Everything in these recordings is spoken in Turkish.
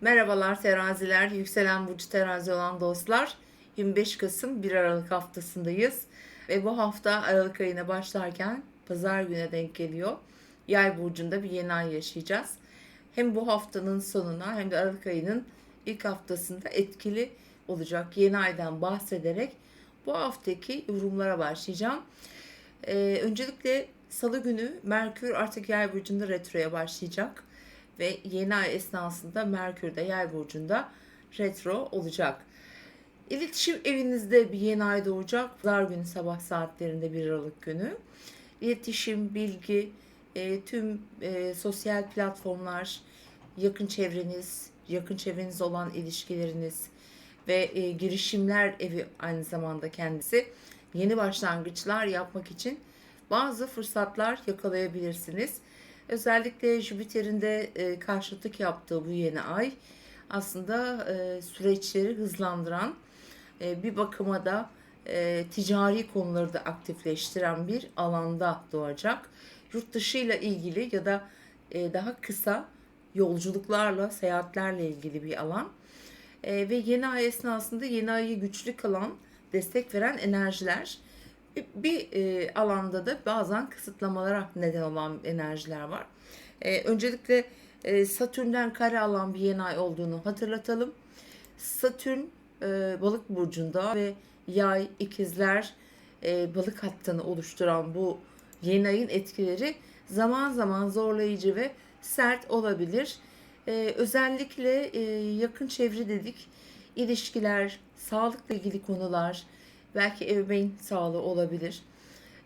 Merhabalar teraziler, yükselen burcu terazi olan dostlar. 25 Kasım 1 Aralık haftasındayız. Ve bu hafta Aralık ayına başlarken pazar güne denk geliyor. Yay burcunda bir yeni ay yaşayacağız. Hem bu haftanın sonuna hem de Aralık ayının ilk haftasında etkili olacak yeni aydan bahsederek bu haftaki yorumlara başlayacağım. Ee, öncelikle salı günü Merkür artık yay burcunda retroya başlayacak ve yeni ay esnasında Merkür de yay burcunda retro olacak. İletişim evinizde bir yeni ay doğacak. Pazar günü sabah saatlerinde 1 Aralık günü. İletişim, bilgi, e, tüm e, sosyal platformlar, yakın çevreniz, yakın çevreniz olan ilişkileriniz ve e, girişimler evi aynı zamanda kendisi yeni başlangıçlar yapmak için bazı fırsatlar yakalayabilirsiniz. Özellikle Jüpiter'in de e, karşıtlık yaptığı bu yeni ay aslında e, süreçleri hızlandıran e, bir bakıma da ticari konuları da aktifleştiren bir alanda doğacak. Yurt dışıyla ilgili ya da daha kısa yolculuklarla, seyahatlerle ilgili bir alan. Ve yeni ay esnasında yeni ayı güçlü kalan, destek veren enerjiler bir e, alanda da bazen kısıtlamalara neden olan enerjiler var. E, öncelikle e, Satürn'den kare alan bir yeni ay olduğunu hatırlatalım. Satürn e, balık burcunda ve yay, ikizler, e, balık hattını oluşturan bu yeni ayın etkileri zaman zaman zorlayıcı ve sert olabilir. E, özellikle e, yakın çevre dedik, ilişkiler, sağlıkla ilgili konular, belki ebeveyn sağlığı olabilir.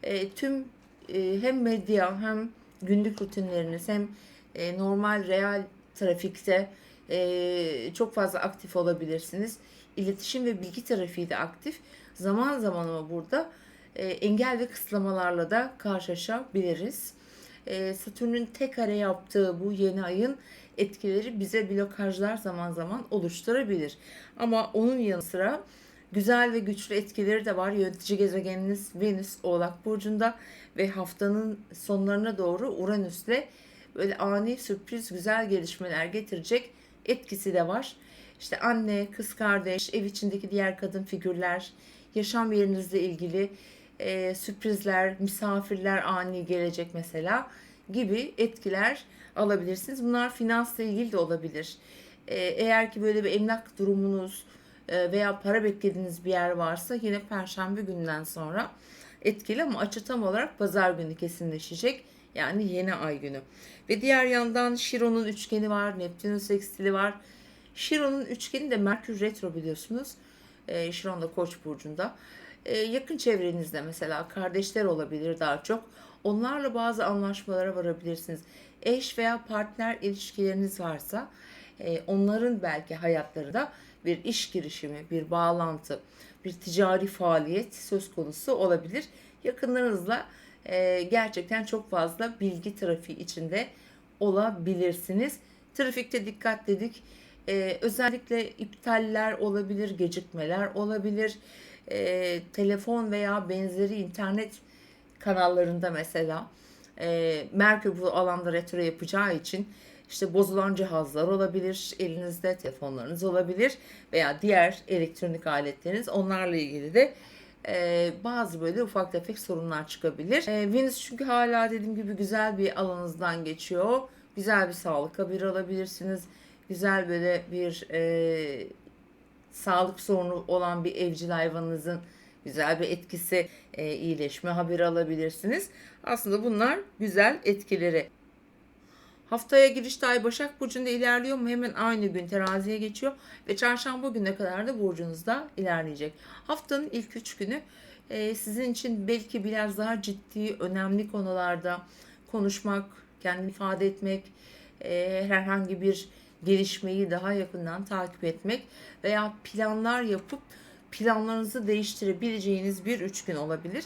E, tüm e, hem medya hem günlük rutinleriniz hem e, normal real trafikte e, çok fazla aktif olabilirsiniz. İletişim ve bilgi trafiği de aktif. Zaman zaman ama burada e, engel ve kısıtlamalarla da karşılaşabiliriz. E, Satürn'ün tek kare yaptığı bu yeni ayın etkileri bize blokajlar zaman zaman oluşturabilir. Ama onun yanı sıra güzel ve güçlü etkileri de var. Yönetici gezegeniniz Venüs Oğlak Burcu'nda ve haftanın sonlarına doğru Uranüs'le böyle ani sürpriz güzel gelişmeler getirecek etkisi de var. İşte anne, kız kardeş, ev içindeki diğer kadın figürler, yaşam yerinizle ilgili e, sürprizler, misafirler ani gelecek mesela gibi etkiler alabilirsiniz. Bunlar finansla ilgili de olabilir. E, eğer ki böyle bir emlak durumunuz veya para beklediğiniz bir yer varsa yine perşembe günden sonra etkili ama açı tam olarak pazar günü kesinleşecek. Yani yeni ay günü. Ve diğer yandan Şiron'un üçgeni var, Neptün'ün sekstili var. Şiron'un üçgeni de Merkür Retro biliyorsunuz. E, Şiron da Koç burcunda. E, yakın çevrenizde mesela kardeşler olabilir daha çok. Onlarla bazı anlaşmalara varabilirsiniz. Eş veya partner ilişkileriniz varsa e, onların belki hayatlarında bir iş girişimi, bir bağlantı, bir ticari faaliyet söz konusu olabilir. Yakınlarınızla e, gerçekten çok fazla bilgi trafiği içinde olabilirsiniz. Trafikte dikkat dedik. E, özellikle iptaller olabilir, gecikmeler olabilir. E, telefon veya benzeri internet kanallarında mesela e, Merkür bu alanda retro yapacağı için işte bozulan cihazlar olabilir, elinizde telefonlarınız olabilir veya diğer elektronik aletleriniz onlarla ilgili de e, bazı böyle ufak tefek sorunlar çıkabilir. E, Venüs çünkü hala dediğim gibi güzel bir alanınızdan geçiyor. Güzel bir sağlık haberi alabilirsiniz. Güzel böyle bir e, sağlık sorunu olan bir evcil hayvanınızın güzel bir etkisi, e, iyileşme haberi alabilirsiniz. Aslında bunlar güzel etkileri. Haftaya girişte Ay Başak Burcu'nda ilerliyor mu? Hemen aynı gün teraziye geçiyor ve çarşamba gününe kadar da burcunuzda ilerleyecek. Haftanın ilk üç günü e, sizin için belki biraz daha ciddi, önemli konularda konuşmak, kendini ifade etmek, e, herhangi bir gelişmeyi daha yakından takip etmek veya planlar yapıp planlarınızı değiştirebileceğiniz bir üç gün olabilir.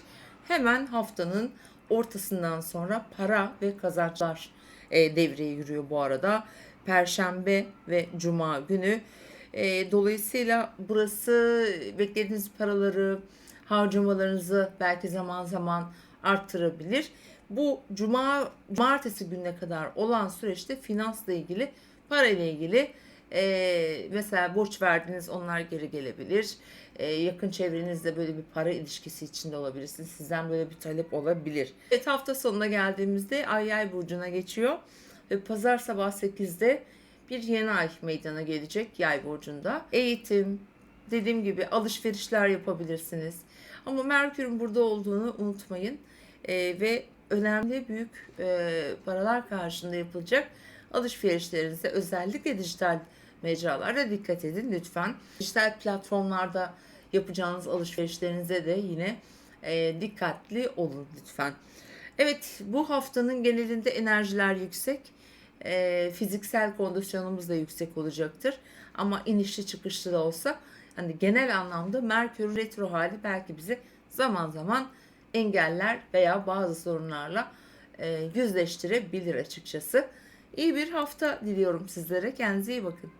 Hemen haftanın ortasından sonra para ve kazançlar e, devreye giriyor bu arada. Perşembe ve Cuma günü. E, dolayısıyla burası beklediğiniz paraları, harcamalarınızı belki zaman zaman arttırabilir. Bu cuma cumartesi gününe kadar olan süreçte finansla ilgili, para ile ilgili Ee, mesela borç verdiniz onlar geri gelebilir. Ee, yakın çevrenizde böyle bir para ilişkisi içinde olabilirsiniz. Sizden böyle bir talep olabilir. Evet hafta sonuna geldiğimizde Ay Yay burcuna geçiyor. Ve pazar sabah 8'de bir yeni ay meydana gelecek Yay burcunda. Eğitim, dediğim gibi alışverişler yapabilirsiniz. Ama Merkür'ün burada olduğunu unutmayın. Ee, ve önemli büyük e, paralar karşında yapılacak alışverişlerinize özellikle dijital mecralarda dikkat edin lütfen. Dijital platformlarda yapacağınız alışverişlerinize de yine e, dikkatli olun lütfen. Evet bu haftanın genelinde enerjiler yüksek. E, fiziksel kondisyonumuz da yüksek olacaktır. Ama inişli çıkışlı da olsa hani genel anlamda Merkür retro hali belki bizi zaman zaman engeller veya bazı sorunlarla e, yüzleştirebilir açıkçası. İyi bir hafta diliyorum sizlere. Kendinize iyi bakın.